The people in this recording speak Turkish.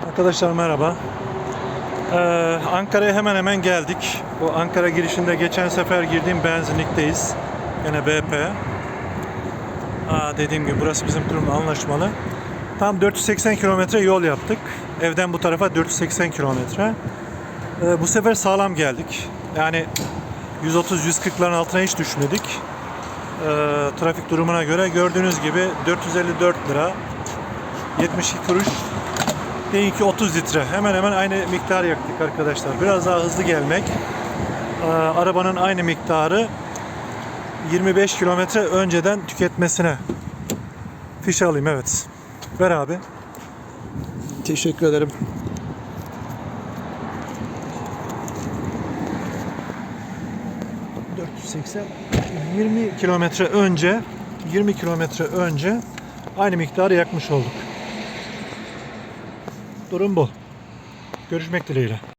Arkadaşlar merhaba. Ee, Ankara'ya hemen hemen geldik. Bu Ankara girişinde geçen sefer girdiğim benzinlikteyiz. Yine BP. Aa, dediğim gibi burası bizim kurumla anlaşmalı. Tam 480 kilometre yol yaptık. Evden bu tarafa 480 kilometre. Ee, bu sefer sağlam geldik. Yani 130-140'ların altına hiç düşmedik. Ee, trafik durumuna göre gördüğünüz gibi 454 lira 72 kuruş Benimki 30 litre. Hemen hemen aynı miktar yaktık arkadaşlar. Biraz daha hızlı gelmek. Ee, arabanın aynı miktarı 25 kilometre önceden tüketmesine. Fiş alayım evet. Ver abi. Teşekkür ederim. ...480... 20 kilometre önce... ...20 kilometre önce... ...aynı miktarı yakmış olduk. Durum bu. Görüşmek dileğiyle.